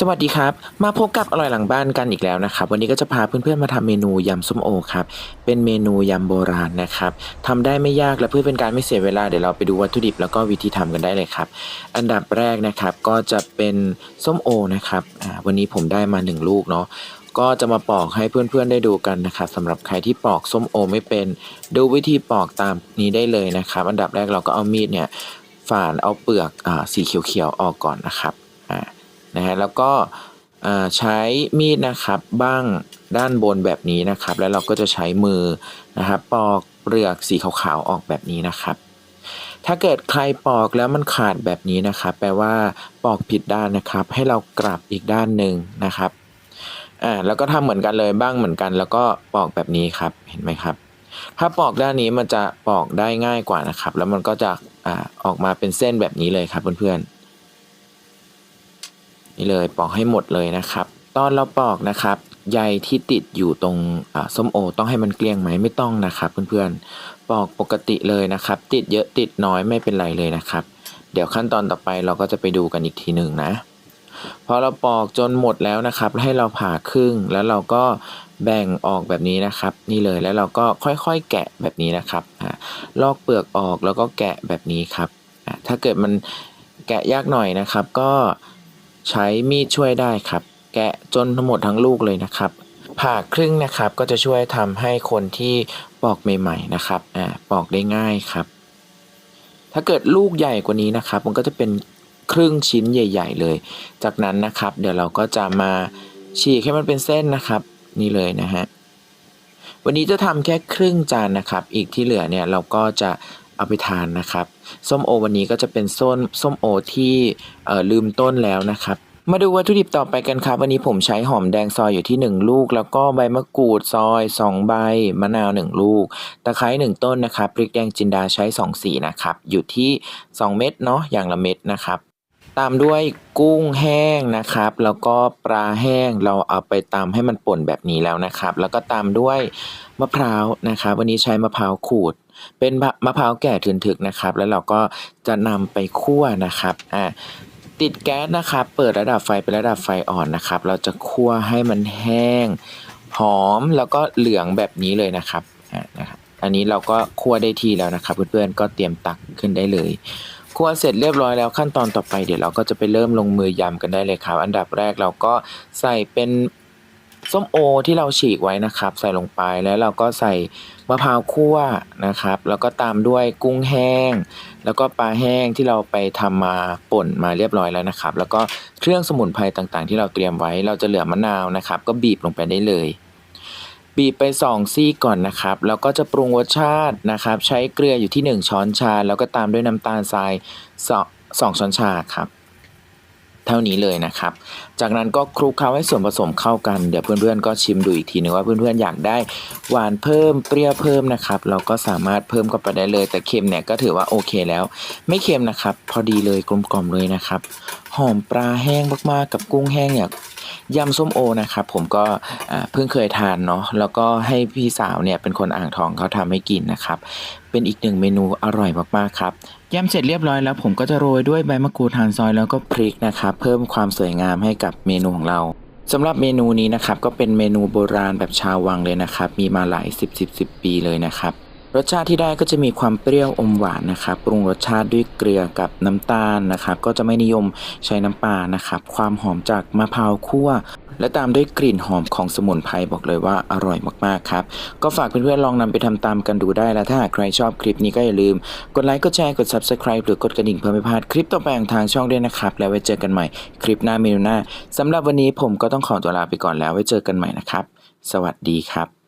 สวัสดีครับ มาพบกับอร่อยหลังบ้านกันอีกแล้วนะครับ วันนี้ก็จะพาเพื่อนๆมาทำเมนูยำส้มโอครับ เป็นเมนูยำโบราณนะครับทำได้ไม่ยากและเพื่อเป็นการไม่เสียเวลาเดี๋ยวเราไปดูวัตถุดิบแล้วก็วิธีทำกันได้เลยครับ อันดับแรกนะครับก็จะเป็นส้มโอนะครับวันนี้ผมได้มาหนึ่งลูกเนาะก็จะมาปอกให้เพื่อนๆได้ดูกันนะครับสำหรับใครที่ปอกส้มโอไม่เป็น ดูวิธีปอกตามนี้ได้เลยนะครับ อันดับแรกเราก็เอามีดเนี่ยฝานเอาเปลือกอสีเขียวๆออกก่อนนะครับ นะฮะแล้วก็ใช้มีดนะครับบ้างด้านบนแบบนี้นะครับ แล้วเราก็จะใช้มือนะครับปอกเปลือกสีขาวๆออกแบบนี้นะครับ ถ้าเกิดใครปอกแล้วมันขาดแบบนี้นะครับ แปลว่าปอกผิดด้านนะครับ ให้เรากลับอีกด้านหนึ่งนะครับอ่าแล้วก็ทำเหมือนกันเลยบ้างเหมือนกัน แล้วก็ปอกแบบนี้ครับเห็นไหมครับ ถ้าปอกด้านนี้มันจะปอกได้ง่ายกว่านะครับ แล้วมันก็จะอ่าออกมาเป็นเส้นแบบนี้เลยครับเพื่อนๆ นี่เลยปอกให้หมดเลยนะครับ ตอนเราปอกนะครับใยที่ติดอยู่ตรงส้มโอ ต้องให้มันเกลี้ยงไหมไม่ต้องนะครับ เพื่อนๆปอกปกติเลยนะครับ ติดเยอะติดน้อยไม่เป็นไรเลยนะครับ เดี๋ยวขั้นตอนต่อไปเราก็จะไปดูกันอีกทีหนึ่งนะพอเราปอกจนหมดแล้วนะครับ ให้เราผ่าครึ่งแล้วเราก็แบ่งออกแบบนี้นะครับ นี่เลยแล้วเราก็ค่อยๆแกะแบบนี้นะครับลอกเปลือกออกแล้วก็แกะแบบนี้ครับถ้าเกิดมันแกะยากหน่อยนะครับ ก็ ใช้มีดช่วยได้ครับ แกะจนทั้งหมดทั้งลูกเลยนะครับผ่าครึ่งนะครับก็จะช่วยทำให้คนที่ปอกใหม่ๆนะครับอ่าปอกได้ง่ายครับ ถ้าเกิดลูกใหญ่กว่านี้นะครับ มันก็จะเป็นครึ่งชิ้นใหญ่ ๆ เลย จากนั้นนะครับ เดี๋ยวเราก็จะมาฉีกให้มันเป็นเส้นนะครับ นี่เลยนะฮะวันนี้จะทำแค่ครึ่งจานนะครับ อีกที่เหลือเนี่ยเราก็จะ เอาไปทานนะครับ ส้มโอวันนี้ก็จะเป็นส้มส้มโอที่ลืมต้นแล้วนะครับ มาดูวัตถุดิบต่อไปกันครับ วันนี้ผมใช้หอมแดงซอยอยู่ที่ 1 ลูก แล้วก็ใบมะกรูดซอย 2 ใบ มะนาว 1 ลูก ตะไคร้1ต้นนะครับ พริกแดงจินดาใช้ 2 สีนะครับ อยู่ที่ 2 เม็ดเนาะ อย่างละเม็ดนะครับตามด้วยกุ้งแห้งนะครับ แล้วก็ปลาแห้งเราเอาไปตำให้มันป่นแบบนี้แล้วนะครับ แล้วก็ตามด้วยมะพร้าวนะครับ วันนี้ใช้มะพร้าวขูด เป็นมะพร้าวแก่ถึนถึกนะครับ แล้วเราก็จะนำไปคั่วนะครับอ่าติดแก๊สนะครับเปิดระดับไฟเป็นระดับไฟอ่อนนะครับ เราจะคั่วให้มันแห้งหอมแล้วก็เหลืองแบบนี้เลยนะครับอ่านะครับอันนี้เราก็คั่วได้ที่แล้วนะครับ เพื่อนๆก็เตรียมตักขึ้นได้เลยคั่วเสร็จเรียบร้อยแล้วขั้นตอนต่อไปเดี๋ยวเราก็จะไปเริ่มลงมือยำกันได้เลยครับ อันดับแรกเราก็ใส่เป็น ส้มโอที่เราฉีกไว้นะครับ ใส่ลงไปแล้วเราก็ใส่มะพร้าวคั่วนะครับ แล้วก็ตามด้วยกุ้งแห้ง แล้วก็ปลาแห้งที่เราไปทำมาป่นมาเรียบร้อยแล้วนะครับ แล้วก็เครื่องสมุนไพรต่างๆ ที่เราเตรียมไว้ เราจะเหลือมะนาวนะครับ ก็บีบลงไปได้เลย บีบไป2ซี่ก่อนนะครับ แล้วก็จะปรุงรสชาตินะครับ ใช้เกลืออยู่ที่ 1 ช้อนชา แล้วก็ตามด้วยน้ำตาลทราย2ช้อนชาครับ เท่านี้เลยนะครับ จากนั้นก็คลุกเคล้าให้ส่วนผสมเข้ากัน เดี๋ยวเพื่อนๆ ก็ชิมดูอีกทีนึงว่าเพื่อนๆ อยากได้หวานเพิ่มเปรี้ยวเพิ่มนะครับ เราก็สามารถเพิ่มเข้าไปได้เลย แต่เค็มเนี่ยก็ถือว่าโอเคแล้ว ไม่เค็มนะครับ พอดีเลยกลมกล่อมเลยนะครับ หอมปลาแห้งมากๆ กับกุ้งแห้งเนี่ย ยำส้มโอนะครับผมก็เพิ่งเคยทานเนาะแล้วก็ให้พี่สาวเนี่ยเป็นคนอ่างทองเขาทำให้กินนะครับ เป็นอีกหนึ่งเมนูอร่อยมากๆครับยำเสร็จเรียบร้อยแล้ว ผมก็จะโรยด้วยใบมะกรูดหั่นซอยแล้วก็พริกนะครับเพิ่มความสวยงามให้กับเมนูของเราสำหรับเมนูนี้นะครับก็เป็นเมนูโบราณแบบชาววังเลยนะครับ มีมาหลายสิบสิบสิบปีเลยนะครับ รสชาติที่ได้ก็จะมีความเปรี้ยวอมหวานนะครับ ปรุงรสชาติด้วยเกลือกับน้ำตาลนะครับ ก็จะไม่นิยมใช้น้ำปลานะครับ ความหอมจากมะพร้าวคั่ว และตามด้วยกลิ่นหอมของสมุนไพรบอกเลยว่าอร่อยมากๆครับ ก็ฝากเพื่อนๆลองนำไปทำตามกันดูได้และถ้าหากใครชอบคลิปนี้ก็อย่าลืม กดไลค์กดแชร์กด subscribe หรือกดกระดิ่งเพื่อไม่พลาดคลิปต่อไปของทางช่องด้วยนะครับ แล้วไว้เจอกันใหม่คลิปหน้าเมนูหน้าสำหรับวันนี้ผมก็ต้องขอตัวลาไปก่อนแล้วไว้เจอกันใหม่นะครับ สวัสดีครับ